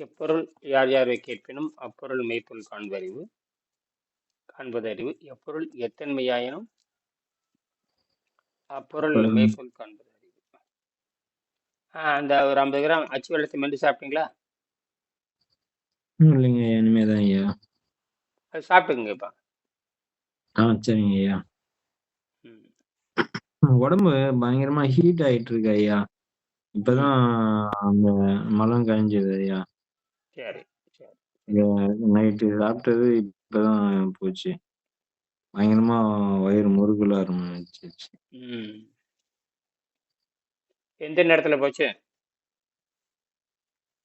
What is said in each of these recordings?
எப்பொருள் யார் யாரை கேட்பினும் அப்பொருள் மெய்ப்பொருள் காண்பறிவு. காண்பதறிவு எப்பொருள் எத்தன்மையாயினும் அப்பொருள் அப்பொருள் மெய்ப்பொருள் காண்பது அறிவு அந்த ஒரு ஐம்பது கிராம் அச்சு வெள்ளத்தை மென்று சாப்பிட்டீங்களா? இல்லைங்க ஐயா இனிமேதான் ஐயா. அது சாப்பிட்டுக்குங்கப்பா ஆ சரிங்க ஐயா. உடம்பு பயங்கரமா ஹீட் ஆயிட்டு இருக்கு ஐயா. இப்பதான் அந்த மலம் கழிஞ்சது ஐயா. சரி சரி. நைட்டு சாப்பிட்டது இப்பதான் போச்சு. பயங்கரமா வயிறு முறுகல ஆரம்பிச்சிருச்சு. ம். எந்த நேரத்துல போச்சு?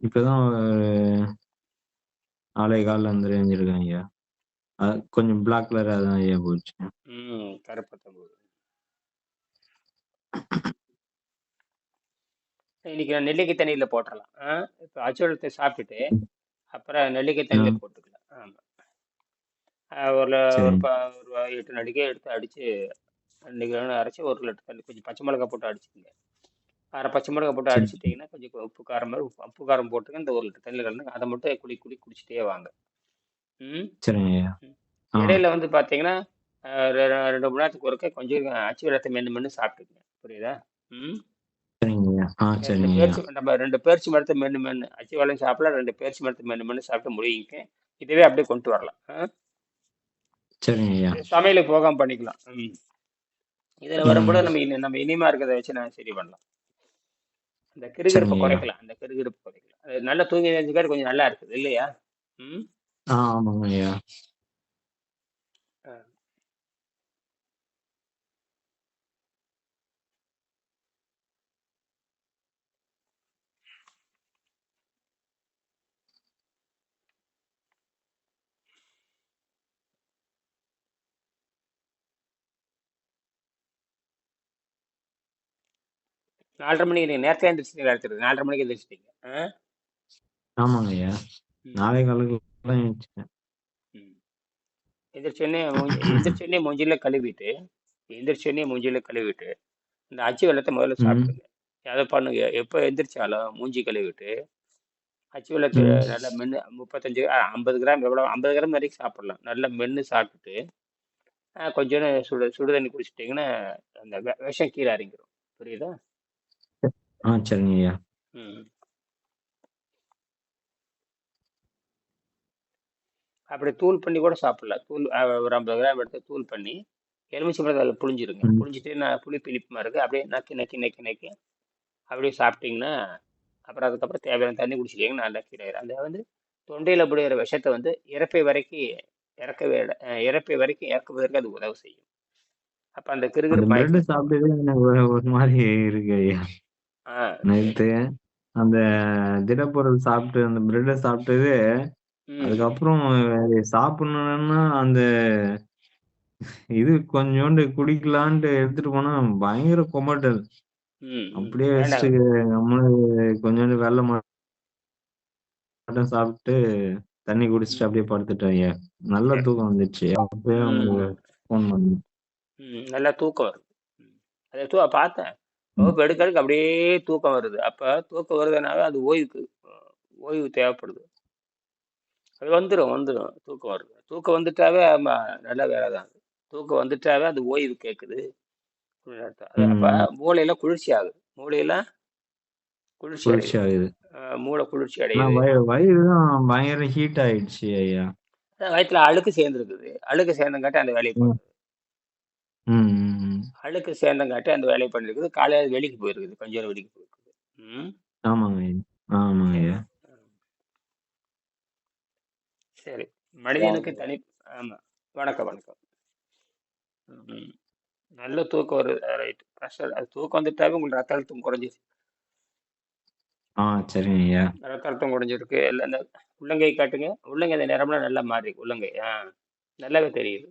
இப்பதான் ஒரு நாளை காலில் வந்து எழுந்திருக்கேன் ஐயா அது கொஞ்சம் பிளாக் கலர் அதான் ஐயா போச்சு? ம் கருப்பத்தொம்பது இன்னைக்கு நான் நெல்லிக்காய் தண்ணியில் போட்டுடலாம் ஆ? இப்போ அச்சுவலத்தை சாப்பிட்டுட்டு அப்புறம் நெல்லிக்காய் ஆ. தண்ணியில் போட்டுக்கலாம். ஆமாம் ஒரு ஒரு எட்டு நடிகை எடுத்து அடித்து ரெண்டு கிலோ அரைச்சி ஒரு லிட்டர் தண்ணி கொஞ்சம் பச்சை மிளகாய் போட்டு அடிச்சுக்கங்க. அரை பச்சை மிளகாய் போட்டு அடிச்சிட்டிங்கன்னா கொஞ்சம் உப்பு காரம் மாதிரி உப்பு காரம் போட்டுங்க இந்த ஒரு லிட்டர் தண்ணியில் கலந்து அதை மட்டும் குடி குடி குடிச்சிட்டே வாங்க. ம்? இடையில வந்து பார்த்தீங்கன்னா ரெண்டு மணி நேரத்துக்கு ஒருக்க கொஞ்சம் அச்சு வெள்ளத்தை மென்று மென்று சாப்பிட்டுக்குங்க. புரியுதா? ம்? சரிங்க ஐயா ஆ ரெண்டு சரிங்க ஐயா பேர்ச்சி நம்ம ரெண்டு பேர்ச்சி மரத்தை மென்று மென்று அச்சு வெள்ளம் சாப்பிடலாம் ரெண்டு பேர்ச்சி மரத்தை மென்று மென்று சாப்பிட்டு முடியுங்க. இதுவே அப்படியே கொண்டு வரலாம். ஆ? இது சமையலுக்கு போகாம பண்ணிக்கலாம். ம். இதில் வரும்போது ம். நம்ம இனி நம்ம இனிமா இருக்கிறத வச்சு நான் சரி பண்ணலாம். அந்த கிருகிருப்பை குறைக்கலாம். அந்த கிருகிருப்பு குறைக்கலாம். அது நல்லா தூங்கி எழுந்துக்காட்டு கொஞ்சம் நல்லா இருக்குது இல்லையா? ம்? ஆ நாலரை மணிக்கு நீங்கள் நேரத்தில் எழுந்திரிச்சிட்டீங்களா எடுத்துருக்கு நாலரை மணிக்கு எழுந்திரிச்சிட்டீங்க ஆ? ஆமாங்க ஐயா நாளை காலைக்கு எந்திரிச்சோடனே எந்திரிச்சோடனே மூஞ்சில கழுவிட்டு எந்திரிச்சோடனே மூஞ்சில கழுவிட்டு இந்த அச்சு வெள்ளத்தை முதல்ல சாப்பிடுங்க. அதை பண்ணுங்க. எப்போ எந்திரிச்சாலும் மூஞ்சி கழுவிட்டு அச்சு வெள்ளத்தை நல்லா மென்று முப்பத்தஞ்சு ஐம்பது கிராம் எவ்வளோ ஐம்பது கிராம் வரைக்கும் சாப்பிடலாம். நல்லா மென்று சாப்பிட்டுட்டு கொஞ்சோண்டு சுடு சுடு தண்ணி குடிச்சிட்டிங்கன்னா அந்த விஷம் கீழே இறங்கிரும் புரியுதா? ஆ சரிங்க ஐயா. அப்படி தூள் பண்ணி கூட சாப்பிடலாம் தூள் ஒரு ஐம்பது கிராம் எடுத்து தூள் பண்ணி எலுமிச்சை பழத்தை அதில் புழிஞ்சிருங்க. ம். புழிஞ்சிட்டு நான் புளிப்பு இனிப்புமா இருக்குது அப்படியே நக்கி நக்கி நக்கி நக்கி. அப்படியே சாப்பிட்டீங்கன்னா அப்புறம் அதுக்கப்புறம் தேவையான தண்ணி குடிச்சிட்டிங்கன்னா நல்லா கீழே அந்த வந்து தொண்டையில் புடிக்கிற விஷத்தை வந்து இறப்பை வரைக்கும் அஹ் இறப்பை வரைக்கும் இறக்குவதற்கு அது உதவி செய்யும். அப்போ அந்த ஆயிடுச்சு சாப்பிட்டதே ஒரு மாதிரி இருக்கு ஐயா. நேத்து அந்த திடப்பொருள் சாப்பிட்டு அந்த பிரெட்டை சாப்பிட்டது அதுக்கப்புறம் சாப்பிடணும்னா அந்த இது கொஞ்சோண்டு குடிக்கலான்ட்டு எடுத்துட்டு போனா பயங்கர கொமட்டல். அப்படியே வச்சுட்டு நம்மளு கொஞ்சோண்டு வெள்ளை மட்டும் சாப்பிட்டு தண்ணி குடிச்சிட்டு அப்படியே படுத்துட்டேன் ஐயா. நல்ல தூக்கம் வந்துச்சு. அப்பயே ம். உங்களுக்கு ஃபோன் பண்ணேன். நல்லா தூக்கம் வருது ம். அதை பார்த்தேன். எடுக்கிறதுக்கு அப்படியே தூக்கம் வருது. அப்போ தூக்கம் வருதுனாவே அது ஓய்வுக்கு ஓய்வு தேவைப்படுது. அது வந்துடும் வந்துடும் தூக்கம் வருது. தூக்கம் வந்துட்டாவே நல்ல வேலை தான். அது தூக்கம் வந்துட்டாவே அது ஓய்வு கேட்குது. அப்போ ம். மூளையெல்லாம் குளிர்ச்சி ஆகுது. மூளையெல்லாம் குளிர்ச்சி குளிர்ச்சி ஆகுது. மூளை குளிர்ச்சி அடையுது. வய வயிறு தான் பயங்கர ஹீட் ஆயிடுச்சு ஐயா. வயிற்றுல அழுக்கு சேர்ந்துருக்குது. அழுக்கு சேர்ந்தங்காட்டி அந்த வேலையை. அழுக்கு சேர்ந்தங்காட்டி அந்த வேலையை பண்ணிருக்குது. காலையில் வெளிக்கு போயிருக்குது. கொஞ்சம் நேரம் வெளிக்கு போயிருக்குது. ம்? ஆமாங்க ஆமாங்க சரி. மனிதனுக்கு தனி ஆமாம் வணக்கம் வணக்கம். நல்ல தூக்கம் வருது. ரைட். ப்ரெஷர். அது தூக்கம் வந்துட்டாவே உங்களுக்கு ரத்த அழுத்தம் குறைஞ்சிருச்சு. ஆ சரிங்க ஐயா. ரத்த அழுத்தம் குறைஞ்சிருக்கு. இல்லை இந்த உள்ளங்கை காட்டுங்க. உள்ளங்கை இந்த நேரம்லாம் நல்லா மாறி இருக்கு. உள்ளங்கை. ஆ நல்லாவே தெரியுது.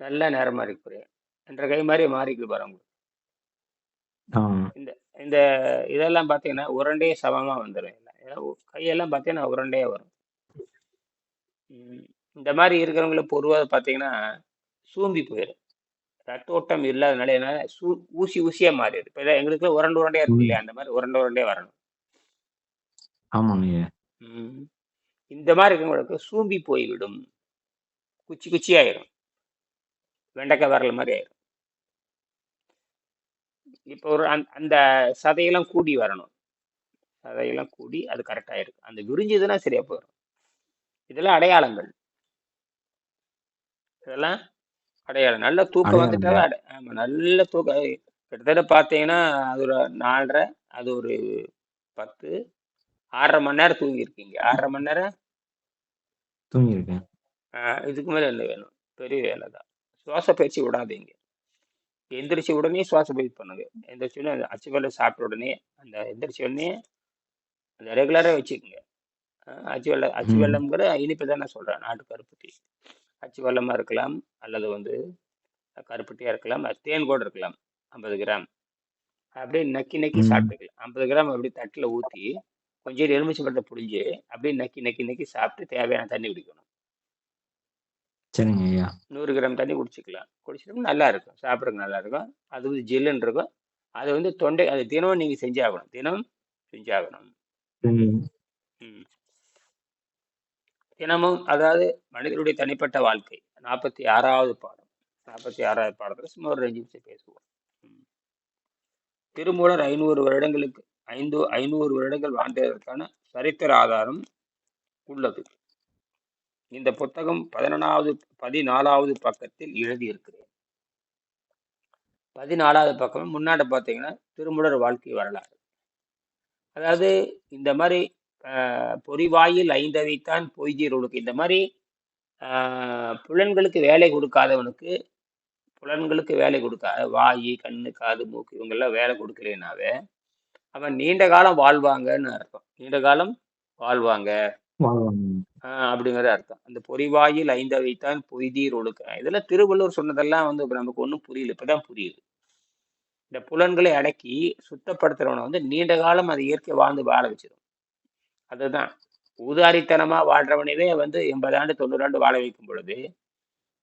நல்ல நேரமா இருக்கு புரியும் என்ற கை மாதிரி மாறிக்குது பாருங்க. இந்த இந்த இதெல்லாம் பார்த்தீங்கன்னா உருண்டையே சமமாக வந்துடும் ஏன்னா கையெல்லாம் பார்த்தீங்கன்னா உருண்டையே வரும். இந்த மாதிரி இருக்கிறவங்கள பொதுவாக பார்த்தீங்கன்னா சூம்பி போயிடும் ரத்த ஓட்டம் இல்லாதனால என்ன சூ ஊசி ஊசியாக மாறிடுது. இப்போ எங்களுக்கு உரண்டு உரண்டையாக இருக்கு. இல்லையா? அந்த மாதிரி உரண்டு உரண்டையாக வரணும். ஆமாங்க. இந்த மாதிரி இருக்கவங்களுக்கு சூம்பி போய்விடும். குச்சி குச்சி ஆயிரும் வெண்டைக்காய் வரல மாதிரி ஆயிரும். இப்போ ஒரு அந்த அந்த சதையெல்லாம் கூடி வரணும். சதையெல்லாம் கூடி அது கரெக்டாக இருக்கு அந்த விரிஞ்சதுன்னா சரியா போயிடும் இதெல்லாம் அடையாளங்கள். இதெல்லாம் அடையாளம். நல்ல தூக்கம் வந்துட்டாவே அடை ஆமாம் நல்ல தூக்கம். கிட்டத்தட்ட பார்த்தீங்கன்னா அது ஒரு நாலரை அது ஒரு பத்து ஆறரை மணி நேரம் தூங்கியிருக்கீங்க ஆறரை மணி நேரம்? தூங்கியிருக்கேன். இதுக்கு மேலே என்ன வேணும்? பெரிய வேலை தான் சுவாச பயிற்சி விடாதீங்க. எந்திரிச்ச உடனே சுவாச பயிற்சி பண்ணுங்க எந்திரிச்ச உடனே அச்சு வெள்ளை சாப்பிட்ட உடனே அந்த எந்திரிச்ச உடனே அந்த ரெகுலராக வச்சுக்கோங்க. அச்சு வெள்ளம் அச்சு வெள்ளம்ங்கிற இனிப்பு தான் நான் சொல்கிறேன் நாட்டு கருப்பட்டி. அச்சு வெள்ளமாக இருக்கலாம் அல்லது வந்து கருப்பட்டியாக இருக்கலாம் தேன் கூட இருக்கலாம் ஐம்பது கிராம். அப்படியே நக்கி நக்கி சாப்பிட்டுக்கலாம். ஐம்பது கிராம் அப்படியே தட்டில் ஊற்றி கொஞ்சம் எலுமிச்சை பழத்தை புழிஞ்சு அப்படியே நக்கி நக்கி நக்கி சாப்பிட்டு தேவையான தண்ணி குடிக்கணும். சரிங்க ஐயா. நூறு கிராம் தண்ணி குடிச்சிக்கலாம். குடிச்சிட்டோம்னா நல்லா இருக்கும் சாப்பிட்றதுக்கு நல்லா இருக்கும் அது வந்து ஜில்லுன்னு இருக்கும். அது வந்து தொண்டை அது தினமும் நீங்கள் செஞ்சாகணும். தினம் செஞ்சாகணும். தினமும் அதாவது மனிதனுடைய தனிப்பட்ட வாழ்க்கை. நாற்பத்தி ஆறாவது பாடம். நாற்பத்தி ஆறாவது பாடத்தில் சும்மா ஒரு ரெண்டு நிமிஷம் பேசுவோம். திருமூலர் ஐநூறு வருடங்களுக்கு ஐந்து ஐநூறு வருடங்கள் வாழ்ந்ததற்கான சரித்திர ஆதாரம் உள்ளது. இந்த புத்தகம் பதினொன்றாவது பதினாலாவது பக்கத்தில் எழுதியிருக்கிறேன். பதினாலாவது பக்கம் முன்னாடி பார்த்தீங்கன்னா திருமுடர் வாழ்க்கை வரலாறு. அதாவது இந்த மாதிரி பொறிவாயில் ஐந்தவைத்தான் பொய்தீர்களுக்கு இந்த மாதிரி புலன்களுக்கு வேலை கொடுக்காதவனுக்கு புலன்களுக்கு வேலை கொடுக்காத வாய் கண்ணு காது மூக்கு இவங்கெல்லாம் வேலை கொடுக்கலனாவே அவன் நீண்ட காலம் வாழ்வாங்கன்னு அர்த்தம். நீண்ட காலம் வாழ்வாங்க. வாழ்வாங்க ஆஹ் அப்படிங்கிறது அர்த்தம். அந்த பொறிவாயில் ஐந்தவைத்தான் பொய்தீர் ஒழுக்க. இதெல்லாம் திருவள்ளுவர் சொன்னதெல்லாம் வந்து இப்ப நமக்கு ஒன்றும் புரியல. இப்பதான் புரியுது. இந்த புலன்களை அடக்கி சுத்தப்படுத்துறவனை வந்து நீண்ட காலம் அது இயற்கை வாழ்ந்து வாழ வச்சிடும் அதுதான். ஊதாரித்தனமா வாழ்றவனவே வந்து எண்பது ஆண்டு தொண்ணூறு ஆண்டு வாழ வைக்கும் பொழுது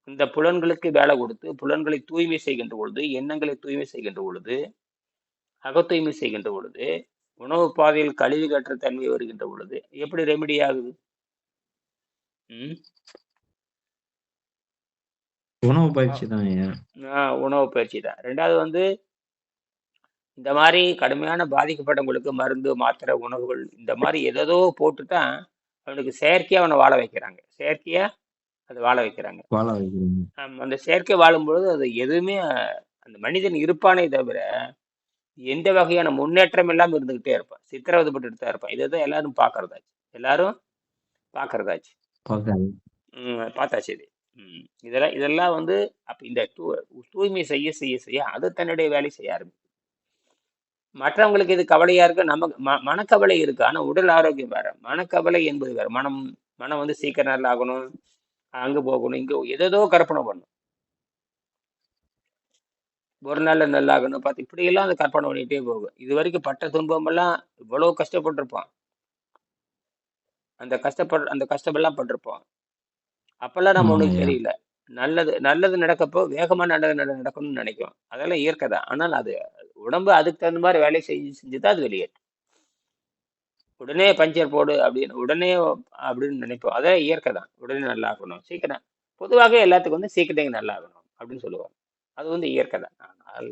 இந்த புலன்களுக்கு வேலை கொடுத்து புலன்களை தூய்மை செய்கின்ற பொழுது எண்ணங்களை தூய்மை செய்கின்ற பொழுது அகத்தூய்மை செய்கின்ற பொழுது உணவு பாதையில் கழிவு கற்ற தன்மை வருகின்ற பொழுது எப்படி ரெமெடி ஆகுது? உணவு பயிற்சி தான் உணவு பயிற்சி தான். ரெண்டாவது வந்து இந்த மாதிரி கடுமையான பாதிக்கப்பட்டவங்களுக்கு மருந்து மாத்திரை உணவுகள் இந்த மாதிரி எதோ போட்டு தான் அவனுக்கு செயற்கையா அவனை வாழ வைக்கிறாங்க. செயற்கையா அது வாழ வைக்கிறாங்க. வாழ வைக்கிறீங்க. அந்த செயற்கை வாழும்பொழுது அது எதுவுமே அந்த மனிதன் இருப்பானே தவிர எந்த வகையான முன்னேற்றம் இல்லாம இருந்துகிட்டே இருப்பான். சித்திரவதைப்பட்டுட்டு தான் இருப்பான். இதை தான் எல்லாரும் பார்க்கறதாச்சு. எல்லாரும் பார்க்கறதாச்சு. பார்த்தாச்சு இது. ம், இதெல்லாம் இதெல்லாம் வந்து அப்ப இந்த தூ தூய்மை செய்ய செய்ய செய்ய அது தன்னுடைய வேலை செய்ய ஆரம்பிக்கும் மற்றவங்களுக்கு இது கவலையா இருக்கு? நமக்கு ம மனக்கவலை இருக்கு. ஆனா உடல் ஆரோக்கியம் வேற. மனக்கவலை என்பது வேற. மனம் மனம் வந்து சீக்கிரம் நல்லா ஆகணும். அங்க போகணும் இங்க எதேதோ கற்பனை பண்ணும் ஒரு நாள்ல நல்லாகணும். பார்த்து இப்படியெல்லாம் அந்த கற்பனை பண்ணிட்டே போகும். இது வரைக்கும் பட்ட துன்பமெல்லாம் இவ்வளவு கஷ்டப்பட்டிருப்பான். அந்த கஷ்டப்பட அந்த கஷ்டமெல்லாம் பட்டிருப்போம் அப்பெல்லாம் நம்ம ஐயா தெரியல நல்லது நல்லது நடக்கப்போ வேகமா நல்லது நட- நடக்கணும்னு நினைக்கும். அதெல்லாம் இயற்கை தான். ஆனால் அது உடம்பு அதுக்கு தகுந்த மாதிரி வேலை செஞ்சு செஞ்சுதான் அது வெளியேற்றும் உடனே பஞ்சர் போடு அப்படின்னு உடனே அப்படின்னு நினைப்போம். அதே இயற்கை தான். உடனே நல்லா ஆகணும் சீக்கிரம். பொதுவாக எல்லாத்துக்கும் வந்து சீக்கிரம் நல்லா ஆகணும் அப்படின்னு சொல்லுவாங்க அது வந்து இயற்கை தான். ஆனால்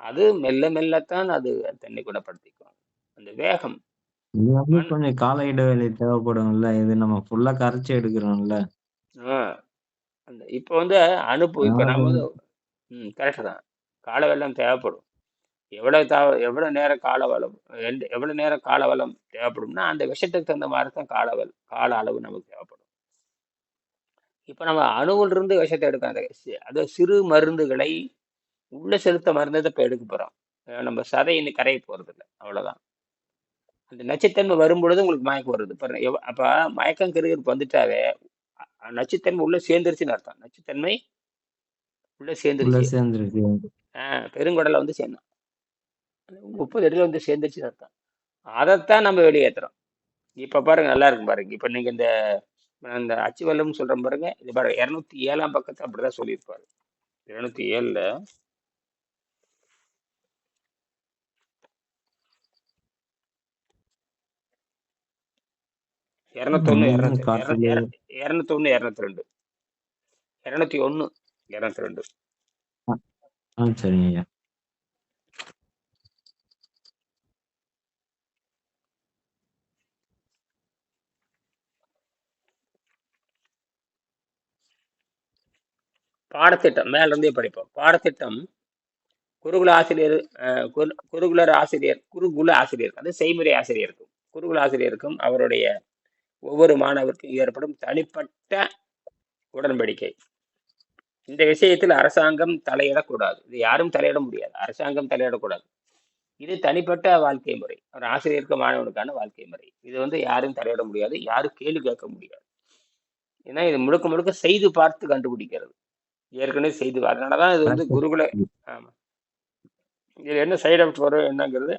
அது மெல்ல மெல்லத்தான் அது தன்னை குணப்படுத்திக்கும். அந்த வேகம். கொஞ்சம் கால இடைவெளி தேவைப்படும்ல. இது நம்ம ஃபுல்லா கரைச்சி எடுக்கிறோம்ல. அந்த இப்போ வந்து அனுப்பு இப்போ நம்ம வந்து ம் கரெக்டு தான். கால வெள்ளம் தேவைப்படும். எவ்வளவு தா எவ்வளவு நேரம் கால வளம் எந்த எவ்வளவு நேரம் கால வளம் தேவைப்படும்னா அந்த விஷயத்துக்கு தகுந்த மாதிரி தான் கால கால அளவு நமக்கு தேவைப்படும். இப்போ நம்ம அணுவில் இருந்து விஷத்தை எடுக்காத அது சிறு மருந்துகளை உள்ள செலுத்த மருந்தை இப்போ எடுக்க போறோம். அஹ் நம்ம சதை இன்னும் கரைய போறது இல்லை அவ்வளவுதான். அந்த நச்சுத்தன்மை வரும்பொழுது உங்களுக்கு மயக்கம் வருது. பாருங்க அப்ப மயக்கம் கிருகிருப்பு வந்துட்டாவே நச்சுத்தன்மை உள்ள சேர்ந்துருச்சுன்னு அர்த்தம். நச்சுத்தன்மை உள்ள சேர்ந்துருச்சு. சேர்ந்துருக்கு ஆஹ் பெருங்குடல்ல வந்து சேர்ந்தோம். முப்பது அடியில வந்து சேர்ந்துருச்சுன்னு அர்த்தம். அதைத்தான் நம்ம வெளியேற்றுறோம் இப்ப பாருங்க நல்லா இருக்கும் பாருங்க. இப்ப நீங்க இந்த அந்த அச்சு வெள்ளம்னு சொல்றோம் பாருங்க. இது பாருங்க இருநூத்தி ஏழாம் பக்கத்தை அப்படிதான் சொல்லியிருப்பாரு. இருநூத்தி ஏழுல இரநூத்தொன்னு இரநூத்தொன்னு இரநூத்தி ரெண்டு இரநூத்தி ஒன்று இரநூத்தி ரெண்டு சரிங்க பாடத்திட்டம் மேல இருந்தே படிப்போம். பாடத்திட்டம் குருகுல ஆசிரியர் குரு- குருகுலர் ஆசிரியர் குருகுல ஆசிரியர் அது செய்முறை ஆசிரியருக்கும். குருகுல ஆசிரியருக்கும் அவருடைய ஒவ்வொரு மாணவருக்கும் ஏற்படும் தனிப்பட்ட உடன்படிக்கை. இந்த விஷயத்தில் அரசாங்கம் தலையிடக்கூடாது. இது யாரும் தலையிட முடியாது. அரசாங்கம் தலையிடக்கூடாது. இது தனிப்பட்ட வாழ்க்கை முறை. ஒரு ஆசிரியருக்கு மாணவனுக்கான வாழ்க்கை முறை. இது வந்து யாரும் தலையிட முடியாது. யாரும் கேள்வி கேட்க முடியாது. ஏன்னா இது முழுக்க முழுக்க செய்து பார்த்து கண்டுபிடிக்கிறது. ஏற்கனவே செய்து அதனாலதான் இது வந்து குருகுல ஆமா. இது என்ன சைடு எஃபெக்ட் வரும் என்னங்கிறது?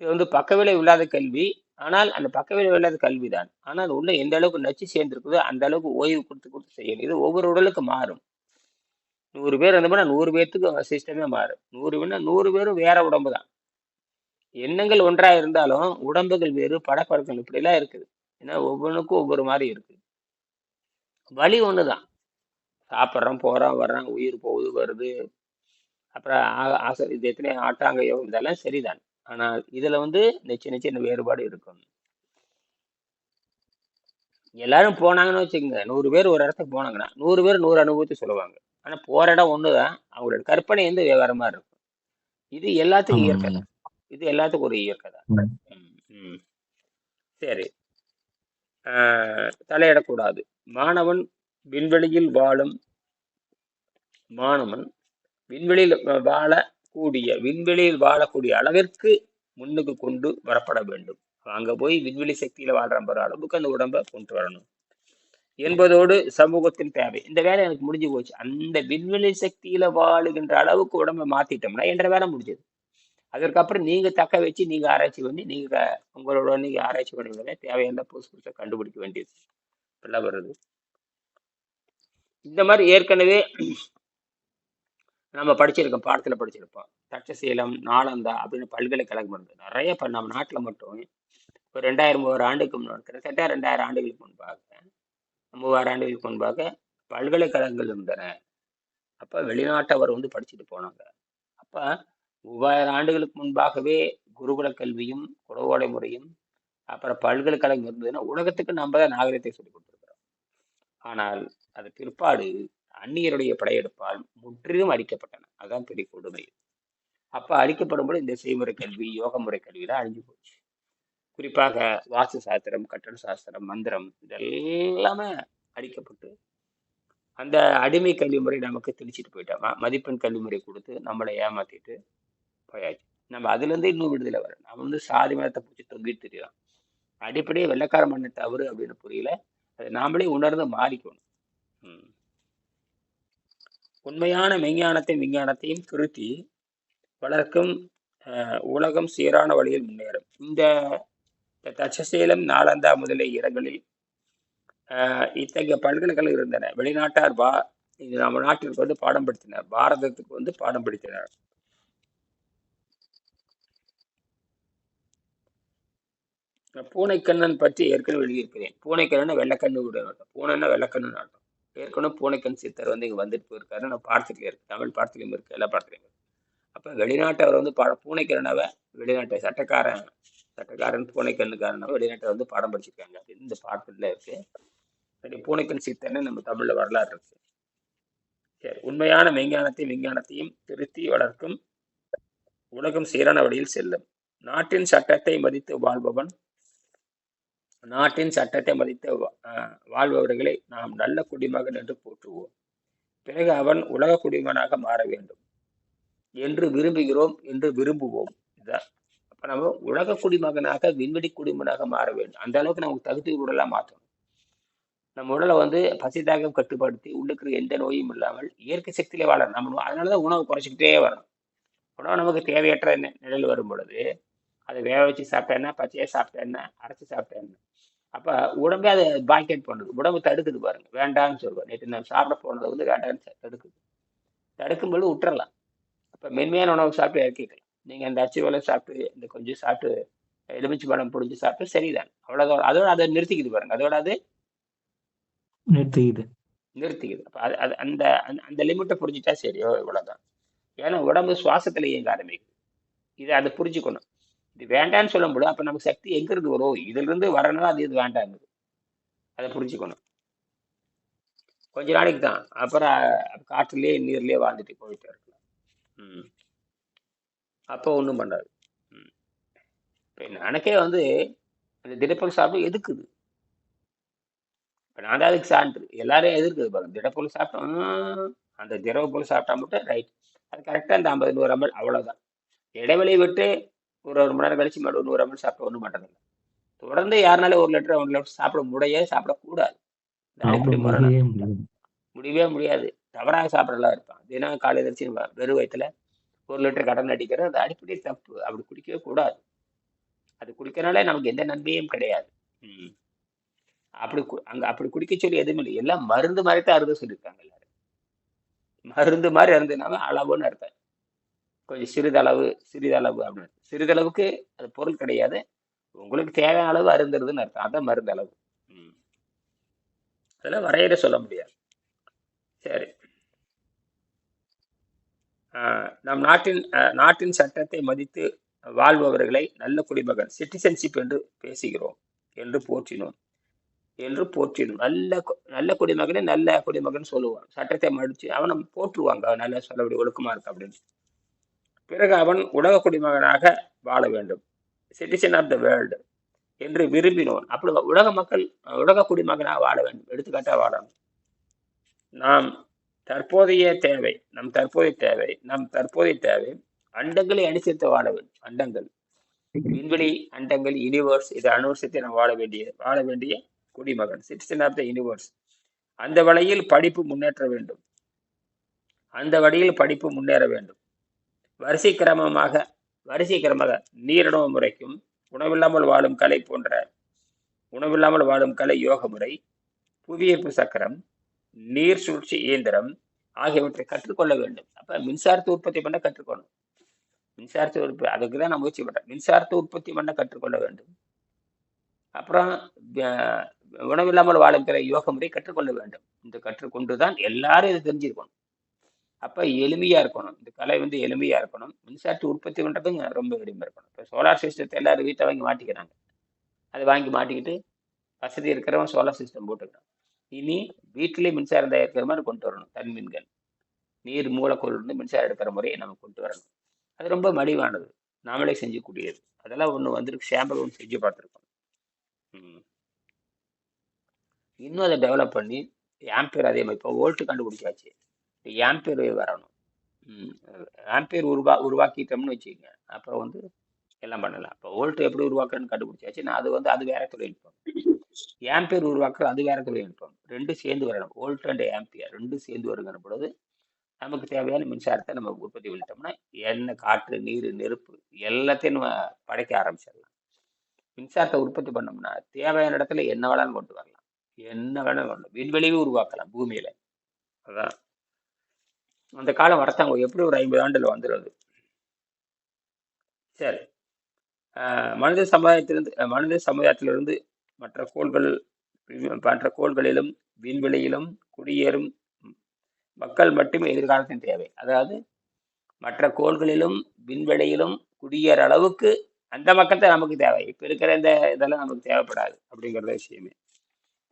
இது வந்து பக்கவிளை இல்லாத கல்வி. ஆனால் அந்த பக்கவிளை இல்லாத கல்விதான். ஆனால் அது உள்ள எந்த அளவுக்கு நச்சு சேர்ந்திருக்குதோ அந்த அளவுக்கு ஓய்வு கொடுத்து கொடுத்து செய்யணும். இது ஒவ்வொரு உடலுக்கு மாறும். நூறு பேர் இருந்தோம்னா நூறு பேர்த்துக்கு சிஸ்டமே மாறும். நூறு பேர்னா நூறு பேரும் வேற உடம்பு தான். எண்ணங்கள் ஒன்றா இருந்தாலும் உடம்புகள் வேறு படப்பழக்கம் இப்படிலாம் இருக்குது. ஏன்னா ஒவ்வொன்றுக்கும் ஒவ்வொரு மாதிரி இருக்கு. வழி ஒண்ணுதான். சாப்பிட்றோம் போறோம் வர்றோம் உயிர் போகுது வருது. அப்புறம் ஆசை இது எத்தனை ஆட்டாங்க யோகம் இதெல்லாம் சரிதான். ஆனால் இதுல வந்து இந்த சின்ன சின்ன வேறுபாடு இருக்கும். எல்லாரும் போனாங்கன்னு வச்சுக்கோங்க. நூறு பேர் ஒரு இடத்துக்கு போனாங்கன்னா நூறு பேர் நூறு அனுபவத்தை சொல்லுவாங்க. ஆனா போற இடம் ஒண்ணுதான். அவங்களோட கற்பனை வந்து மாதிரி இருக்கும். இது எல்லாத்துக்கும் இயற்கை தான். இது எல்லாத்துக்கும் ஒரு இயற்கை தான். சரி. ஆஹ் தலையிடக்கூடாது. மாணவன் விண்வெளியில் வாழும் மாணவன் விண்வெளியில் வாழக்கூடிய விண்வெளியில் வாழக்கூடிய அளவிற்கு முன்னுக்கு கொண்டு வரப்பட வேண்டும். அங்க போய் விண்வெளி சக்தியில வாழ்ற அளவுக்கு அந்த உடம்ப கொண்டு வரணும். என்பதோடு சமூகத்தின் தேவை. இந்த வேலை எனக்கு முடிஞ்சு போச்சு. அந்த விண்வெளி சக்தியில வாழுகின்ற அளவுக்கு உடம்ப மாத்திட்டோம்னா என்ற வேலை முடிஞ்சது. அதற்கப்புறம் நீங்க தக்க வச்சு நீங்க ஆராய்ச்சி பண்ணி நீங்க உங்களோட நீங்க ஆராய்ச்சி பண்ணி தேவையான புதுசு புதுசாக கண்டுபிடிக்க வேண்டியது. இப்படிலாம் வருது. இந்த மாதிரி ஏற்கனவே நம்ம படிச்சிருக்கோம் பாடத்துல படிச்சிருப்போம். தட்சசீலம் நாளந்தா அப்படின்னு பல்கலைக்கழகம் இருந்தது நிறைய இப்போ நம்ம நாட்டில் மட்டும் ஒரு ரெண்டாயிரம் மூவாயிரம் ஆண்டுக்கு முன்னாடி கிட்டத்தட்ட ரெண்டாயிரம் ஆண்டுகளுக்கு முன்பாக மூவாயிரம் ஆண்டுகளுக்கு முன்பாக பல்கலைக்கழகங்கள் இருந்தன. அப்ப வெளிநாட்டவர் வந்து படிச்சுட்டு போனாங்க. அப்ப மூவாயிரம் ஆண்டுகளுக்கு முன்பாகவே குருகுல கல்வியும் குடவோடை முறையும் அப்புறம் பல்கலைக்கழகம் இருந்ததுன்னா உலகத்துக்கு நம்ம தான் நாகரிகத்தை சொல்லிக் கொடுத்துருக்கிறோம். ஆனால் அது பிற்பாடு அந்நியருடைய படையெடுப்பால் முற்றிலும் அழிக்கப்பட்டன. அதான் பெரிய கொடுமை. அப்ப அழிக்கப்படும்போது இந்த செய்முறை கல்வி யோக முறை கல்வியெல்லாம் அழிஞ்சு போச்சு. குறிப்பாக வாஸ்து சாஸ்திரம் கட்டட சாஸ்திரம் மந்திரம் இதெல்லாமே அழிக்கப்பட்டு அந்த அடிமை கல்வி முறை நமக்கு திணிச்சிட்டு போயிட்டோம் மதிப்பெண் கல்வி முறை கொடுத்து நம்மளை ஏமாத்திட்டு போயாச்சு. நம்ம அதுல இருந்து இன்னும் விடுதலை வர நம்ம வந்து சாதி மதத்தை பிடிச்சி தொங்கிட்டு தெரியலாம் அடிப்படையே வெள்ளக்கார மண்ணு தவறு அப்படின்னு புரியல. அதை நாமளே உணர்ந்து மாறிக்கணும். உண்மையான மெஞ்ஞானத்தை விஞ்ஞானத்தையும் திருத்தி வளர்க்கும் உலகம் சீரான வழியில் முன்னேறும். இந்த தச்சசேலம் நாலந்தா முதலிய இடங்களில் இத்தகைய பல்கலைக்கழகம் இருந்தன. வெளிநாட்டார் பா இது நம்ம நாட்டிற்கு வந்து பாடம் படுத்தினர். பாரதத்துக்கு வந்து பாடம் படித்தனர். பூனைக்கண்ணன் பற்றி ஏற்கனவே எழுதியிருக்கிறேன். பூனைக்கண்ணன் வெள்ளக்கண்ணு கூட பூனைன்னா வெள்ளக்கண்ணு அர்த்தம். ஏற்கனவே பூனைக்கண் சித்தர் வந்து இங்கே வந்துட்டு போயிருக்காரு. நான் பாடத்துலயே இருக்கு. தமிழ் பாடத்துலயும் இருக்கு. எல்லா பாடத்துலயும் இருக்கு அப்ப வெளிநாட்டவர் வந்து பாட பூனைக்கண்ணவை வெளிநாட்டை சட்டக்காரன். சட்டக்காரன் பூனைக்கண்ணுக்காரனவை வெளிநாட்டை வந்து பாடம் படிச்சிருக்காங்க. அப்படின்னு இந்த பாடத்துல இருக்கு. சரி பூனைக்கண் சித்தர்னு நம்ம தமிழில் வரலாறு இருக்கு. சரி உண்மையான மெய்ஞானத்தையும் விஞ்ஞானத்தையும் திருத்தி வளர்க்கும் உலகம் சீரான வழியில் செல்லும். நாட்டின் சட்டத்தை மதித்து வாழ்பவன் நாட்டின் சட்டத்தை மதித்து வா- வாழ்பவர்களை நாம் நல்ல குடிமகன் என்று போற்றுவோம். பிறகு அவன் உலக குடிமகனாக மாற வேண்டும். என்று விரும்புகிறோம் என்று விரும்புவோம். இதுதான். அப்ப நம்ம உலக குடிமகனாக விண்வெளி குடிமகனாக மாற வேண்டும். அந்த அளவுக்கு நமக்கு தகுதி உடலாக மாற்றணும். நம்ம உடலை வந்து பசி தாகம் கட்டுப்படுத்தி உள்ளுக்கு எந்த நோயும் இல்லாமல் இயற்கை சக்தியிலே வாழணும். நம்ம அதனாலதான் உணவு குறைச்சிக்கிட்டே வரணும். உணவு நமக்கு தேவையற்ற நி- நிலையில் வரும் பொழுது அதை வேக வச்சு சாப்பிட்டேன்னா பச்சையாக சாப்பிட்டேன்னா அரைச்சி சாப்பிட்டேன்னா அப்ப உடம்பே அதை பாக்கெட் பண்ணுது. உடம்பு தடுக்குது பாருங்க. வேண்டாம்னு சொல்லுவோம் நேற்று நான் சாப்பிட போனதை வந்து வேண்டாம்னு தடுக்குது. தடுக்கும் பொழுது விட்டுறலாம் அப்ப மென்மையான உணவு சாப்பிட்டு இறக்கிக்கலாம். நீங்க அந்த அச்சு வேலை சாப்பிட்டு இந்த கொஞ்சம் சாப்பிட்டு எலுமிச்சை பழம் புழிஞ்சு சாப்பிட்டு சரிதான். அவ்வளோதான் அதோட அதை நிறுத்திக்குது பாருங்க. அதோட அது நிறுத்திக்குது. நிறுத்திக்குது. அப்போ அது அது அந்த அந்த- அந்த லிமிட்டை புரிஞ்சுட்டா சரியோ இவ்வளோதான் ஏன்னா உடம்பு சுவாசத்தில் இயங்க ஆரம்பிக்குது. இதை அதை புரிஞ்சுக்கணும். இது வேண்டான்னு சொல்லும்போது அப்போ நமக்கு சக்தி எங்கிருந்து வரும்? இதிலிருந்து வரணும் அது இது? வேண்டாங்குது அதை புரிஞ்சுக்கணும். கொஞ்ச நாளைக்கு தான். அப்புறம் காற்றுலயே நீர்லயே வாழ்ந்துட்டு போயிட்டே இருக்கலாம். ம். அப்போ ஒன்றும் பண்ணாது. ம். இப்போ எனக்கே வந்து அந்த திடப்பொருள் சாப்பிட்டு எதுக்குது? இப்போ நான் தான் அதுக்கு சான்று. எல்லாரும் எதிர்க்குது பாருங்க. திடப்பொருள் சாப்பிட்டோம் அந்த திரவ பொருள் சாப்பிட்டா மட்டும் ரைட் அது கரெக்டாக அந்த ஐம்பது நூறு அம்பல் அவ்வளோதான் இடைவெளி விட்டு ஒரு ஒரு மணி நேரம் கழிச்சு மறுபடியும் நூறு அமல் சாப்பிட ஒன்றும் மாட்டதில்லை. தொடர்ந்து யாருனால ஒரு லிட்டர் ஒன்று லிட்டர் சாப்பிட முடிய சாப்பிடக்கூடாது. முடியவே முடியாது. முடியாது. தவறாக சாப்பிடலாம் இருப்பான் தினம் காலையில் எழுந்திரிச்சு வெறும் வயிற்றுல ஒரு லிட்டர் கடன் அடிக்கிறது அது அடிப்படை தப்பு அப்படி குடிக்கவே கூடாது. அது குடிக்கிறனால நமக்கு எந்த நன்மையும் கிடையாது. அப்படி அங்க அப்படி குடிக்க சொல்லி எதுவுமே இல்லை. எல்லாம் மருந்து மாதிரி தான் அருந்த சொல்லியிருக்காங்க எல்லாரும். மருந்து மாதிரி அருந்துனாவே அளவுன்னு அர்த்தம். கொஞ்சம் சிறிதளவு சிறிதளவு அப்படின்னு. சிறிதளவுக்கு அது பொருள் கிடையாது. உங்களுக்கு தேவையான அளவு அருந்துறதுன்னு அர்த்தம். அதான் மருந்து அளவு அதெல்லாம் வரையறை சொல்ல முடியாது. சரி. ஆஹ் நம் நாட்டின் ஆஹ் நாட்டின் சட்டத்தை மதித்து வாழ்பவர்களை நல்ல குடிமகன் சிட்டிசன்ஷிப் என்று பேசுகிறோம் என்று போற்றினோம். என்று போற்றினோம். நல்ல கு- நல்ல குடிமகனை நல்ல குடிமகன் சொல்லுவான். சட்டத்தை மடிச்சு அவனை போற்றுவாங்க. நல்ல சொல்லபடி ஒழுக்கமா இருக்கு அப்படின்னு. பிறகு அவன் உலக குடிமகனாக வாழ வேண்டும். சிட்டிசன் ஆஃப் த வேர்ல்டு என்று விரும்பினோன் அப்படி உலக மக்கள் உலக குடிமகனாக வாழ வேண்டும். எடுத்துக்காட்டாக வாழணும் நாம் தற்போதைய தேவை நம் தற்போதைய தேவை நம் தற்போதைய தேவை அண்டங்களை அனுசரித்து வாழ வேண்டும். அண்டங்கள். விண்வெளி அண்டங்கள் யூனிவர்ஸ் இதை அனுசரித்து நாம் வாழ வேண்டிய வாழ வேண்டிய குடிமகன். சிட்டிசன் ஆஃப் த யூனிவர்ஸ் அந்த வழியில் படிப்பு முன்னேற்ற வேண்டும். அந்த வழியில் படிப்பு முன்னேற வேண்டும். வரிசை கிரமமாக வரிசை கிரமமாக நீரிணவு முறைக்கும் உணவில்லாமல் வாழும் கலை போன்ற உணவில்லாமல் வாழும் கலை யோக முறை புவியீர்ப்பு சக்கரம் நீர் சூழ்ச்சி இயந்திரம் ஆகியவற்றை கற்றுக்கொள்ள வேண்டும். அப்ப மின்சாரத்தை உற்பத்தி பண்ண கற்றுக்கொள்ளணும். மின்சாரத்தை உற்பத்தி அதுக்கு தான் நான் முயற்சி பண்றேன். மின்சாரத்தை உற்பத்தி பண்ண கற்றுக்கொள்ள வேண்டும். அப்புறம் உணவில்லாமல் வாழும் கலை யோக முறை கற்றுக்கொள்ள வேண்டும். இந்த கற்றுக்கொண்டு தான் எல்லாரும் இதை தெரிஞ்சிருக்கணும். அப்போ எளிமையாக இருக்கணும். இந்த கலை வந்து எளிமையாக இருக்கணும். மின்சாரத்தை உற்பத்தி பண்றதும் ரொம்ப எளிமையாக இருக்கணும். இப்போ சோலார் சிஸ்டத்தை எல்லாரும் வீட்டை வாங்கி மாட்டிக்கிறாங்க. அதை வாங்கி மாட்டிக்கிட்டு வசதி இருக்கிறவன் சோலார் சிஸ்டம் போட்டுக்கிறான். இனி வீட்டிலே மின்சாரம் தயாரிக்கிற மாதிரி கொண்டு வரணும். தன்மின்கள் நீர் மூலக்கூறு மின்சாரம் எடுக்கிற முறையை நம்ம கொண்டு வரணும். அது ரொம்ப மலிவானது. நாமளே செஞ்சக்கூடியது. அதெல்லாம் ஒன்று வந்துருக்கு. சாம்பிள் ஒன்று செஞ்சு பார்த்துருக்கோம். இன்னும் அதை டெவலப் பண்ணி ஆம்பியர் அதே மாதிரி. இப்போ ஓல்ட்டு கண்டுபிடிச்சாச்சு. ஆம்பியர் வரணும். ஆம்பியர் உருவா உருவாக்கிட்டோம்னு வச்சுக்கோங்க. அப்புறம் வந்து எல்லாம் பண்ணலாம். இப்போ ஓல்ட் எப்படி உருவாக்குறேன்னு கண்டுபிடிச்சாச்சு. நான் அது வந்து அது வேற தொழில்நுட்பம் ஆம்பியர் உருவாக்குறது அது வேற தொழில்நுட்பம் ரெண்டும் சேர்ந்து வரணும். ஓல்ட் அண்ட் ஆம்பியர் ரெண்டும் சேர்ந்து வருங்கிற பொழுது நமக்கு தேவையான மின்சாரத்தை நம்ம உற்பத்தி பண்ணிட்டோம்னா எண்ணெய் காற்று நீர் நெருப்பு எல்லாத்தையும் நம்ம படைக்க ஆரம்பிச்சிடலாம். மின்சாரத்தை உற்பத்தி பண்ணோம்னா தேவையான இடத்துல என்ன வேணாலும் கொண்டு வரலாம். என்ன வேணாலும் கொண்டு விண்வெளியும் உருவாக்கலாம் பூமியில். அதான். அந்த காலம் வரத்தாங்க எப்படி ஒரு ஐம்பது ஆண்டுல வந்துடுது சரி. மனித சமுதாயத்திலிருந்து மனித சமுதாயத்திலிருந்து மற்ற கோள்கள் மற்ற கோள்களிலும் விண்வெளியிலும் குடியேறும் மக்கள் மட்டுமே எதிர்காலத்தின் தேவை. அதாவது மற்ற கோள்களிலும் விண்வெளியிலும் குடியேற அளவுக்கு அந்த மக்கள் தான் நமக்கு தேவை. இப்போ இருக்கிற இந்த இதெல்லாம் நமக்கு தேவைப்படாது அப்படிங்கிறத விஷயமே.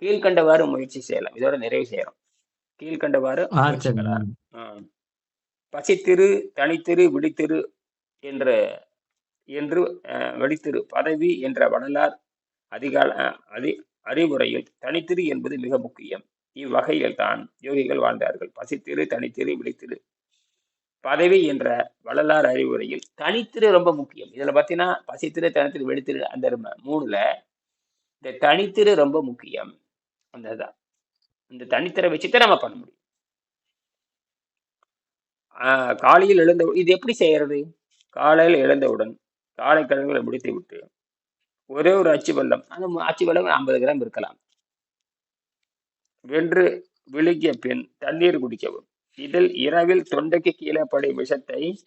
கீழ்கண்டவாறு முயற்சி செய்யலாம். இதோட நிறைவு செய்யறோம். கீழ்கண்டவாறு ஆ சரி. முயற்சிக்கலாம் ஆஹ் பசித்திரு தனித்திரு விழித்திரு என்ற என்று அஹ், வெடித்திரு பதவி என்ற வள்ளலார் அதிகால அதி அறிவுரையில் தனித்திரு என்பது மிக முக்கியம். இவ்வகையில் தான் யோகிகள் வாழ்ந்தார்கள். பசித்திரு தனித்திரு விழித்திரு. பதவி என்ற வள்ளலார் அறிவுரையில் தனித்திரு ரொம்ப முக்கியம். இதுல பாத்தீங்கன்னா பசித்திரு தனித்திரு வெடித்திரு அந்த மூணுல இந்த தனித்திரு ரொம்ப முக்கியம். அந்த. இந்த தனித்திரை வச்சுதான் நம்ம பண்ண முடியும். ஆஹ் காலையில் எழுந்த இது எப்படி செய்யறது? காலையில் எழுந்தவுடன் காலை கிழங்குகளை முடித்து விட்டு ஒரே ஒரு அச்சு வெள்ளம் அந்த அச்சு வெள்ளம் ஐம்பது கிராம் இருக்கலாம். வென்று விழுகிய பின் தண்ணீர் குடிக்கவும். இதில் இரவில் தொண்டைக்கு கீழே படும் விஷத்தை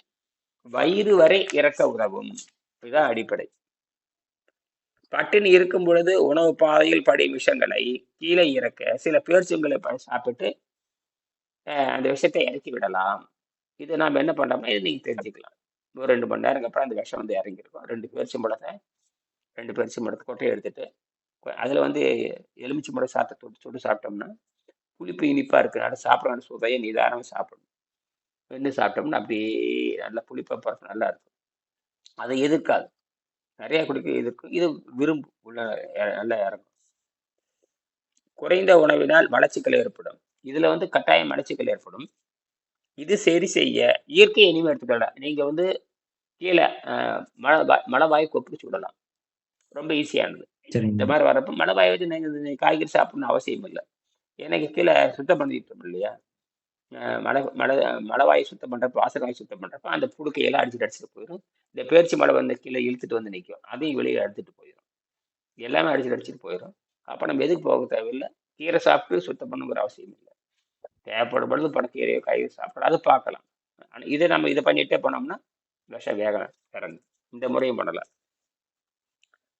வயிறு வரை இறக்க உதவும். இதுதான் அடிப்படை. பட்டினி இருக்கும் பொழுது உணவு பாதையில் படியும் விஷங்களை கீழே இறக்க சில பேர்ச்சுங்களை சாப்பிட்டு அந்த விஷத்தை இறக்கி விடலாம். இது நாம் என்ன பண்றோம்னா இது நீங்கள் தெரிஞ்சுக்கலாம். ஒரு ரெண்டு மணி நேரம் அப்புறம் அந்த விஷம் வந்து இறங்கியிருக்கும் ரெண்டு பேரிச்சம்பழத்தை ரெண்டு பேரிச்சம்பழத்தை கொட்டையை எடுத்துட்டு அதில் வந்து எலுமிச்சம்பழம் சாப்பிட்டு தொட்டு சுட்டு சாப்பிட்டோம்னா புளிப்பு இனிப்பாக இருக்கிறனால சாப்பிட சுவையை நிதானமாக சாப்பிடணும். வெந்து சாப்பிட்டோம்னா அப்படியே நல்லா புளிப்பாக பறக்கும் நல்லா இருக்கும். அதை எதிர்க்காது. நிறைய குடிக்க எதிர்க்கும் இது விரும்பு உள்ள நல்லா இறங்கும். குறைந்த உணவினால் மலச்சிக்கல் ஏற்படும். இதுல வந்து கட்டாயம் மலச்சிக்கல் ஏற்படும். இது சரி செய்ய இயற்கை இனிமே எடுத்துக்கலாம் நீங்க வந்து கீழே மழை மலைவாய் கொப்பிச்சு விடலாம் ரொம்ப ஈஸியானது. இந்த மாதிரி வரப்ப மலைவாய் வச்சு நீங்க காய்கறி சாப்பிடணும்னு அவசியம் இல்லை எனக்கு கீழே சுத்தம் பண்ணிட்டோம் இல்லையா? மழை மலை மலை மலைவாயை சுத்தம் பண்ணுறப்ப வாசல் சுத்தம் பண்ணுறப்ப அந்த புழுக்கையெல்லாம் அடிச்சுட்டு அடிச்சுட்டு போயிடும் இந்த பேர்ச்சி மலை வந்து கீழே இழுத்துட்டு வந்து நிற்கும் அதையும் வெளியே எடுத்துட்டு போயிடும் எல்லாமே அடிச்சுட்டு அடிச்சுட்டு போயிடும் அப்போ நம்ம எதுக்கு போக தேவையில்லை? கீரை சாப்பிட்டு சுத்தம் பண்ணுங்கிற அவசியம் இல்லை. தேவைப்படும் பொழுது படக்கீரையோ காய்கறி சாப்பிடலாம். அது பார்க்கலாம். ஆனால் இதை நம்ம இதை பண்ணிகிட்டே போனோம்னா விஷம் வேகம் இறங்கும். இந்த முறையும் பண்ணலாம்.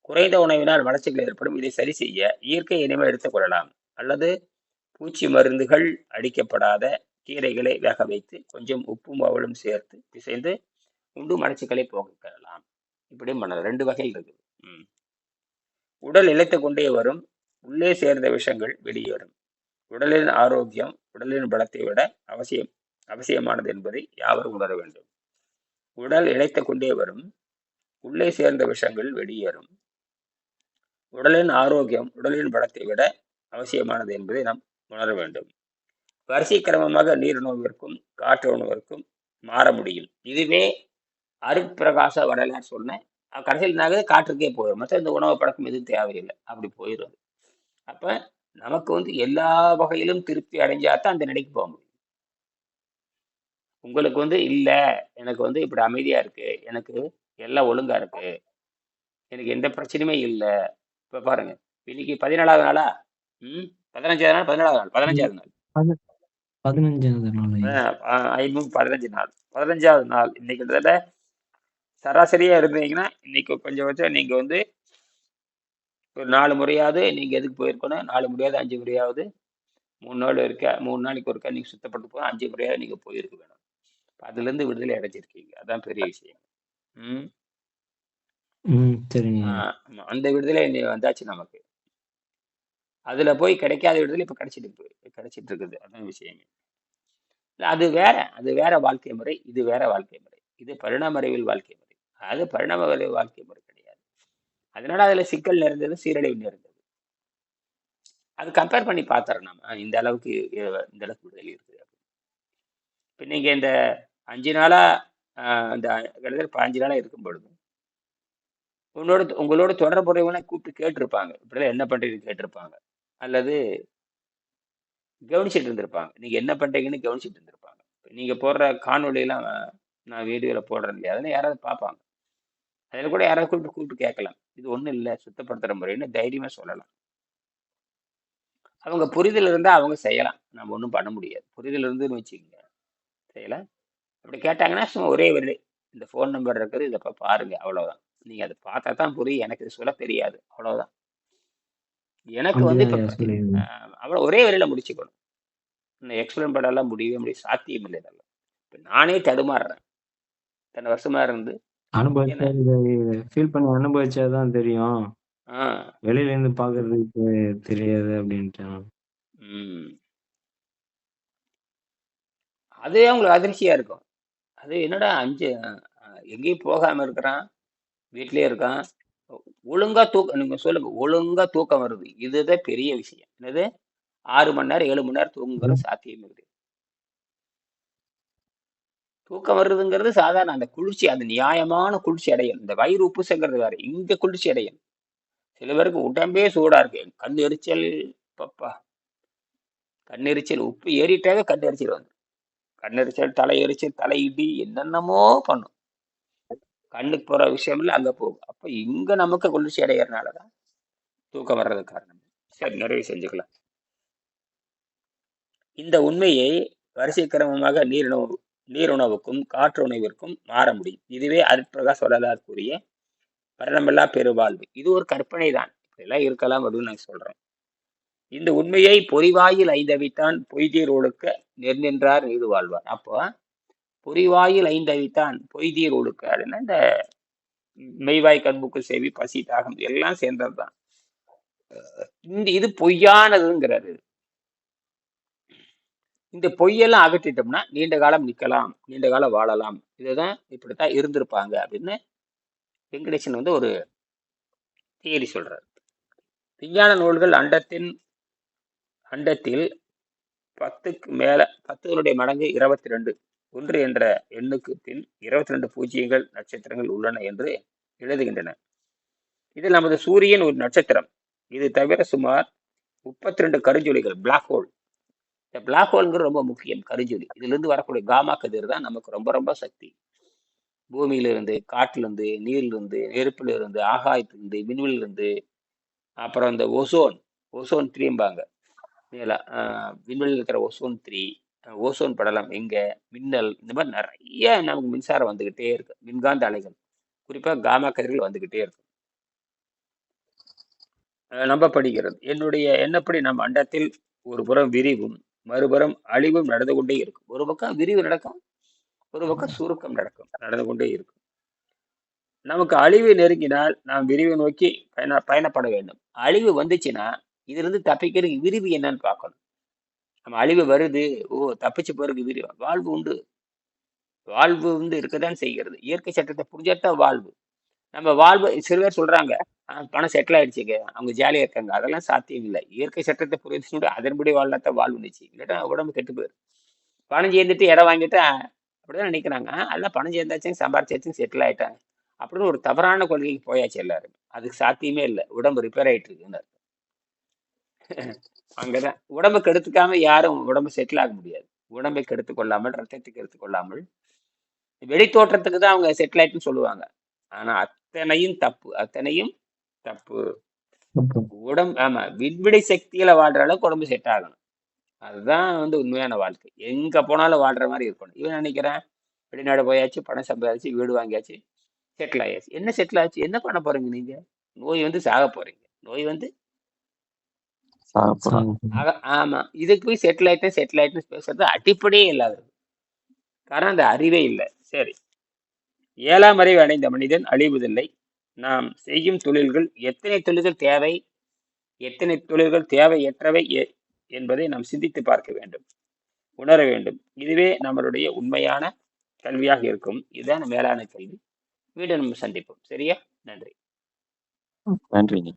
குறைந்த உணவினால் வளர்ச்சிகள் ஏற்படும். இதை சரி செய்ய இயற்கை இனிமே எடுத்துக்கொள்ளலாம் அல்லது பூச்சி மருந்துகள் அடிக்கப்படாத கீரைகளை வேக வைத்து கொஞ்சம் உப்பும் அவளும் சேர்த்து பிசைந்து உண்டு மலச்சிக்கலை போக்கலாம் இப்படியும் பண்ணலாம். ரெண்டு வகையில் இருக்குது. உடல் இழைத்து கொண்டே வரும். உள்ளே சேர்ந்த விஷங்கள் வெளியேறும். உடலின் ஆரோக்கியம் உடலின் பலத்தை விட அவசியம் அவசியமானது என்பதை யாவரும் உணர வேண்டும். உடல் இழைத்து கொண்டே வரும். உள்ளே சேர்ந்த விஷங்கள் வெளியேறும். உடலின் ஆரோக்கியம் உடலின் பலத்தை விட அவசியமானது என்பதை நாம் உணர வேண்டும். வரிசை கிரமமாக நீர் உணவிற்கும் காற்று உணவிற்கும் மாற முடியும். இதுவே அருட்பிரகாச வரலாறு சொன்னேன் கடைசியில் நாங்கள் காற்றுக்கே போயிடும். மற்ற இந்த உணவு பழக்கம் எதுவும் தேவையில்லை. அப்படி போயிடும் அப்ப நமக்கு வந்து எல்லா வகையிலும் திருப்தி அடைஞ்சாதான் அந்த நிலைக்கு போக முடியும். உங்களுக்கு வந்து இல்ல எனக்கு வந்து இப்படி அமைதியா இருக்கு எனக்கு எல்லாம் ஒழுங்கா இருக்கு எனக்கு எந்த பிரச்சனையுமே இல்லை. இப்ப பாருங்க இன்னைக்கு பதினேழாவது நாளா? ம்? பதினஞ்சாவது நாள் பதினேழாவது நாள் பதினஞ்சாவது நாள். பதினஞ்சாவது நாள் பதினஞ்சு நாள். பதினஞ்சாவது நாள். இன்னைக்கு கிட்டத்தட்ட சராசரியா இருந்தீங்கன்னா இன்னைக்கு கொஞ்சம் வச்சா நீங்க வந்து ஒரு நாலு முறையாவது நீங்க எதுக்கு போயிருக்கணும்? நாலு முறையாவது அஞ்சு முறையாவது மூணு நாள் இருக்க மூணு நாளைக்கு ஒருக்கா நீங்க சுத்தப்பட்டு போய் அஞ்சு முறையாவது நீங்க போயிருக்க வேணும். அதுல இருந்து விடுதலை அடைஞ்சிருக்கீங்க. அதான் பெரிய விஷயம். ம்? சரிங்க. அந்த விடுதலை வந்தாச்சு நமக்கு. அதுல போய் கிடைக்காத இடத்துல இப்ப கிடைச்சிட்டு போய் கிடைச்சிட்டு இருக்குது. அதான் விஷயமே. அது வேற அது வேற வாழ்க்கை முறை இது வேற வாழ்க்கை முறை. இது பரிணாம அறிவில் வாழ்க்கை முறை. அது பரிணாம அறிவியல் வாழ்க்கை முறை கிடையாது. அதனால அதுல சிக்கல் நிறைந்தது சீரழிவு நிறைந்தது. அது கம்பேர் பண்ணி பார்த்தறோம் நம்ம இந்த அளவுக்கு இந்த அளவுக்கு விடுதலை இருக்குது இப்போ நீங்க இந்த அஞ்சு நாளா இந்த கிட்டத்தட்ட பாஞ்சு நாளா இருக்கும் பொழுது உன்னோட உங்களோட தொடர்புறவனை கூப்பிட்டு கேட்டிருப்பாங்க. இப்படிலாம் என்ன பண்றீங்கன்னு கேட்டிருப்பாங்க. அல்லது கவனிச்சிட்டு இருந்திருப்பாங்க நீங்கள் என்ன பண்ணுறீங்கன்னு கவனிச்சிட்டு இருந்திருப்பாங்க நீங்கள் போடுற காணொலியெல்லாம் நான் வீடியோவில் போடுறேன் இல்லையா? அதெல்லாம் யாராவது பார்ப்பாங்க. அதில் கூட யாராவது கூப்பிட்டு கூப்பிட்டு கேட்கலாம். இது ஒன்றும் இல்லை. சுத்தப்படுத்துகிற முறைன்னு தைரியமாக சொல்லலாம். அவங்க புரிதல் இருந்தால் அவங்க செய்யலாம். நம்ம ஒன்றும் பண்ண முடியாது. புரிதல் இருந்துன்னு வச்சுக்கோங்க. செய்யலாம் அப்படி கேட்டாங்கன்னா சும்மா ஒரே ஒரு இந்த ஃபோன் நம்பர் இருக்குது. இதை பாருங்கள் பாருங்க. நீங்கள் அதை பார்த்தா தான் புரியும். எனக்கு இது சொல்ல தெரியாது. அவ்வளோதான் எனக்கு வந்து அவ்வளோ ஒரே வரையில முடிச்சுக்கணும் இன்னும் எக்ஸ்பிளைன் பண்ணலாம் முடியவே முடியும் சாத்தியம் இல்லை இதெல்லாம். இப்போ நானே தடுமாறுறேன். இத்தனை வருஷமா இருந்து அனுபவிச்சா ஃபீல் பண்ணி அனுபவிச்சாதான் தெரியும். வெளியில இருந்து பாக்குறதுக்கு தெரியாது அப்படின்ட்டு. அதே அவங்களுக்கு அதிர்ச்சியா இருக்கும். அது என்னடா அஞ்சு எங்கேயும் போகாம இருக்கிறான் வீட்லயே இருக்கான் ஒழுங்கா தூக்கம் நீங்க சொல்லுங்க ஒழுங்கா தூக்கம் வருது. இதுதான் பெரிய விஷயம். என்னது? ஆறு மணி நேரம் ஏழு மணி நேரம் தூங்குங்கிற சாத்தியம் இருக்குது தூக்கம் வருதுங்கிறது சாதாரண அந்த குளிர்ச்சி அந்த நியாயமான குளிர்ச்சி அடையும். இந்த வயிறு உப்புசங்கிறது வேற இங்க குளிர்ச்சி அடையும். சில பேருக்கு உடம்பே சூடா இருக்கு. கண் எரிச்சல் பப்பா கண் எரிச்சல் உப்பு ஏறிட்டாவே கண் எரிச்சல் வந்து கண் எரிச்சல் தலை எரிச்சல் தலை இடி என்னென்னமோ பண்ணும். கண்ணுக்கு போகிற விஷயம் இல்லை அங்கே போகும் அப்போ இங்க நமக்கு குளிர்ச்சி அடைகிறதுனாலதான் தூக்கம் வர்றது காரணம். சரி நிறைவு செஞ்சுக்கலாம். இந்த உண்மையை வரிசை கிரமமாக நீரிணவு நீருணவுக்கும் காற்று உணவிற்கும் மாற முடியும். இதுவே அருட்பிரகாஷ் வரலாறு கூறிய மரணமில்லா பெருவாழ்வு. இது ஒரு கற்பனை தான் இப்படியெல்லாம் இருக்கலாம் அப்படின்னு நான் சொல்றேன். இந்த உண்மையை பொறிவாயில் ஐந்தவித்தான் பொய்தீர் ஒழுக்க நெர்நின்றார் நீடு வாழ்வார். அப்போ பொறிவாயில் ஐந்தவித்தான் பொய்தீர் ஒழுக்க அப்படின்னா இந்த மெய்வாய் கண்புக்கு செவி பசி தாகம் எல்லாம் சேர்ந்தது தான் இந்த இது பொய்யானதுங்கிறது. இந்த பொய்யெல்லாம் அகற்றிட்டோம்னா நீண்ட காலம் நிற்கலாம் நீண்ட காலம் வாழலாம். இதுதான் இப்படித்தான் இருந்திருப்பாங்க அப்படின்னு வெங்கடேசன் வந்து ஒரு தியரி சொல்றாரு. விஞ்ஞான நூல்கள் அண்டத்தின் அண்டத்தில் பத்துக்கு மேல பத்துகளுடைய மடங்கு இருபத்தி ரெண்டு. ஒன்று என்ற எண்ணுக்கு பின் இருபத்தி ரெண்டு பூஜ்ஜியங்கள் நட்சத்திரங்கள் உள்ளன என்று எழுதுகின்றன. இதில் நமது சூரியன் ஒரு நட்சத்திரம். இது தவிர சுமார் முப்பத்தி ரெண்டு கருஞ்சொலிகள் பிளாக் ஹோல் இந்த பிளாக் ஹோல்ங்கிறது ரொம்ப முக்கியம் கருஞ்சொலி. இதிலிருந்து வரக்கூடிய காமா கதிர் தான் நமக்கு ரொம்ப ரொம்ப சக்தி. பூமியிலிருந்து காட்டிலிருந்து நீரிலிருந்து நெருப்பிலிருந்து ஆகாயத்திலிருந்து விண்வெளியிலிருந்து அப்புறம் இந்த ஒசோன் ஒசோன் த்ரீம்பாங்க மேலா விண்வெளியில் இருக்கிற ஒசோன் த்ரீ ஓசோன் படலம் எங்கே மின்னல் இந்த மாதிரி நிறைய நமக்கு மின்சாரம் வந்துகிட்டே இருக்கு. மின்காந்த அலைகள் குறிப்பா காமா கதிர்கள் வந்துகிட்டே இருக்கு நம்பப்படுகிறது என்னுடைய என்னப்படி நம் அண்டத்தில் ஒரு புறம் விரிவும் மறுபுறம் அழிவும் நடந்து கொண்டே இருக்கும். ஒரு பக்கம் விரிவு நடக்கும் ஒரு பக்கம் சுருக்கம் நடக்கும் நடந்து கொண்டே இருக்கும். நமக்கு அழிவு நெருங்கினால் நாம் விரிவை நோக்கி பயண பயணப்பட வேண்டும். அழிவு வந்துச்சுன்னா இதுல இருந்து தப்பிக்கிறதுக்கு விரிவு என்னன்னு பார்க்கணும். நம்ம அழிவு வருது ஓ தப்பிச்சு போறதுக்கு விரிவு வாழ்வு உண்டு. வாழ்வு வந்து இருக்கதான் செய்கிறது. இயற்கை சட்டத்தை புரிஞ்சாதான் வாழ்வு. நம்ம வாழ்வு சில பேர் சொல்றாங்க பணம் செட்டில் ஆயிடுச்சுங்க அவங்க ஜாலியா இருக்காங்க அதெல்லாம் சாத்தியம் இல்லை. இயற்கை சட்டத்தை புரிஞ்சு அதன்படி வாழ்நாத்தான் வாழ்வு நிச்சு இல்லாட்டா உடம்பு கெட்டு போயிடும் பணம் சேர்ந்துட்டு இடம் வாங்கிட்டு அப்படிதான் நினைக்கிறாங்க. அதெல்லாம் பணம் சேர்ந்தாச்சும் சம்பாரிச்சாச்சும் செட்டில் ஆயிட்டாங்க. அப்படின்னு ஒரு தவறான கொள்கைக்கு போயாச்சு எல்லாரும். அதுக்கு சாத்தியமே இல்லை. உடம்பு ரிப்பேர் ஆயிட்டு இருக்குன்னு அங்கதான். உடம்பை கெடுத்துக்காம யாரும் உடம்பு செட்டில் ஆக முடியாது. உடம்பை கெடுத்து கொள்ளாமல் ரத்தத்தை கெடுத்து கொள்ளாமல் வெளி தோற்றத்துக்கு தான் அவங்க செட்டில் ஆயிட்டுன்னு சொல்லுவாங்க. ஆனா அத்தனையும் தப்பு. அத்தனையும் தப்பு. உடம்பு ஆமா விண்வெளி சக்தியில வாழ்ற அளவுக்கு உடம்பு செட் ஆகணும். அதுதான் வந்து உண்மையான வாழ்க்கை. எங்க போனாலும் வாழ்ற மாதிரி இருக்கணும். இவன் நினைக்கிறேன்? வெளிநாடு போயாச்சு பணம் சம்பாதிச்சு வீடு வாங்கியாச்சு செட்டில் ஆயாச்சு. என்ன செட்டில் ஆச்சு? என்ன பண்ண போறீங்க நீங்க? நோய் வந்து சாக போறீங்க. நோய் வந்து ஆமா. இதுக்கு போய் செட்டில் ஆயிட்டேன் செட்டில் ஆயிட்டேன்னு பேசுறது அடிப்படையே இல்லாதது. காரணம் அந்த அறிவே இல்லை. சரி. ஏழாம் அறிவு அடைந்த மனிதன் அழிவதில்லை. நாம் செய்யும் தொழில்கள் எத்தனை தொழில்கள் தேவை? எத்தனை தொழில்கள் தேவையற்றவை என்பதை நாம் சிந்தித்து பார்க்க வேண்டும். உணர வேண்டும். இதுவே நம்மளுடைய உண்மையான கல்வியாக இருக்கும். இதுதான் மேலான கல்வி. மீண்டும் நம்ம சந்திப்போம். சரியா? நன்றி. நன்றிங்க.